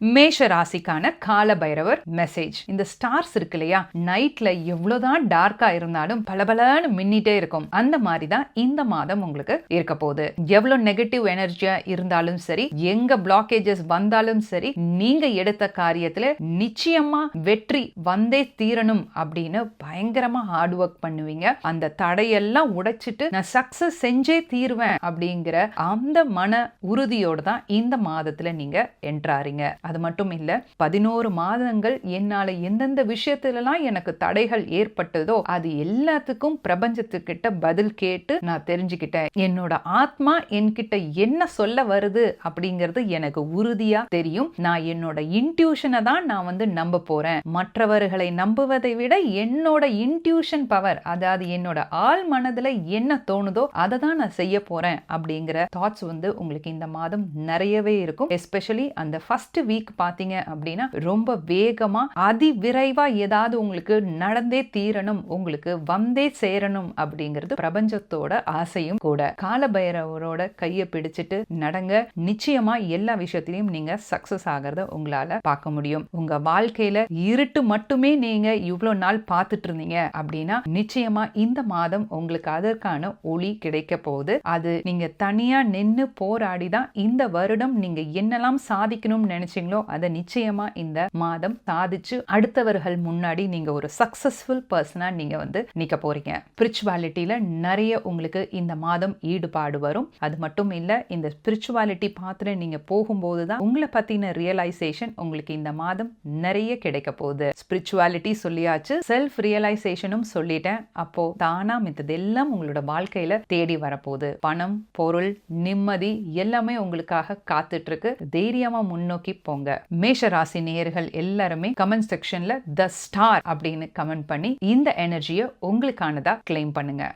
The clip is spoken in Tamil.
மேஷ ராசிக்கான கால பைரவர் மெசேஜ் இந்த ஸ்டார்ஸ் இருக்கு இல்லையா? நைட்ல எவ்வளவுதான் டார்க்கா இருந்தாலும் பளபளன்னு மின்னிட்டே இருக்கும். அந்த மாதிரி தான் இந்த மாதம் உங்களுக்கு இருக்க போகுது. எவ்வளவு நெகட்டிவ் எனர்ஜியா இருந்தாலும் சரி எங்க பிளாக்கேஜஸ் வந்தாலும் சரி நீங்க எடுத்த காரியத்துல நிச்சயமா வெற்றி வந்தே தீரணும் அப்படின்னு பயங்கரமா ஹார்ட் ஒர்க் பண்ணுவீங்க. அந்த தடையெல்லாம் உடைச்சிட்டு நான் சக்சஸ் செஞ்சே தீருவேன் அப்படிங்கிற அந்த மன உறுதியோடு தான் இந்த மாதத்துல நீங்க என்றாருங்க அது மட்டும் இல்ல பதினோரு மாதங்கள் என்னால எந்தெந்த விஷயத்துலலாம் எனக்கு தடைகள் ஏற்பட்டதோ அது எல்லாத்துக்கும் பிரபஞ்சத்துக்கிட்ட பதில் கேட்டு நான் தெரிஞ்சுக்கிட்டேன். என்னோட ஆத்மா என்கிட்ட என்ன சொல்ல வருது அப்படிங்கிறது எனக்கு உறுதியா தெரியும். நான் என்னோட இன்ட்யூஷனை தான் நான் வந்து நம்ப போறேன். மற்றவர்களை நம்புவதை விட என்னோட இன்ட்யூஷன் பவர் அதாவது என்னோட ஆள் மனதுல என்ன தோணுதோ அதை தான் நான் செய்ய போறேன் அப்படிங்கிற தாட்ஸ் வந்து உங்களுக்கு இந்த மாதம் நிறையவே இருக்கும். எஸ்பெஷலி அந்த ஃபர்ஸ்ட் வீக் பாத்தீங்க அப்படின்னா ரொம்ப வேகமா அதிவிரைவாக ஏதாவது உங்களுக்கு நடந்தே தீரணும் உங்களுக்கு வந்தே சேரணும் அப்படிங்கிறது பிரபஞ்சத்தோட ஆசையும் கூட. காலபைரவரோட கையை பிடிச்சிட்டு நடங்க. நிச்சயமா எல்லா விஷயத்திலையும் நீங்க சக்சஸ் ஆகிறத உங்களால பார்க்க முடியும். உங்க வாழ்க்கையில இருட்டு மட்டுமே நீங்க இவ்வளவு நாள் பார்த்துட்டு இருந்தீங்க அப்படின்னா நிச்சயமா இந்த மாதம் உங்களுக்கு அதற்கான ஒளி கிடைக்க போகுது. அது நீங்க தனியா நின்னு போராடி தான் இந்த வருடம் நீங்க என்னெல்லாம் சாதிக்கணும்னு நினைச்சீங்களோ அதை நிச்சயமா இந்த மாதம் சாதிச்சு அடுத்தவர்கள் முன்னாடி நீங்க ஒரு சக்சஸ்ஃபுல் பர்சனா நீங்க வந்து நிக்க போறீங்க. ஸ்பிரிச்சுவாலிட்டியில நிறைய உங்களுக்கு இந்த மாதம் ஈடுபாடு வரும். அது மட்டும் இல்ல இந்த ஸ்பிரிச்சுவாலிட்டி பாத்துல நீங்க போகும்போது தான் உங்களை பத்தின ரியலைசேஷன் உங்களுக்கு இந்த மாதம் நிறைய கிடைக்க போகுது. ஸ்பிரிச்சுவாலிட்டி சொல்லியாச்சு செல்ஃப் ரியலைசேஷனும் சொல்லிட்டேன். அப்போ தானா மித்ததெல்லாம் உங்களோட வாழ்க்கையில தேடி வரப்போகுது. பணம் பொருள் நிம்மதி எல்லாமே உங்களுக்காக காத்துட்டு இருக்கு. தைரியமா முன்னோக்கி போங்க. மேஷ ராசி நேயர்கள் எல்லாருமே கமெண்ட் செக்ஷன்ல த ஸ்டார் அப்படின்னு கமெண்ட் பண்ணி இந்த எனர்ஜியை உங்களுக்கானதா கிளைம் பண்ணுங்க.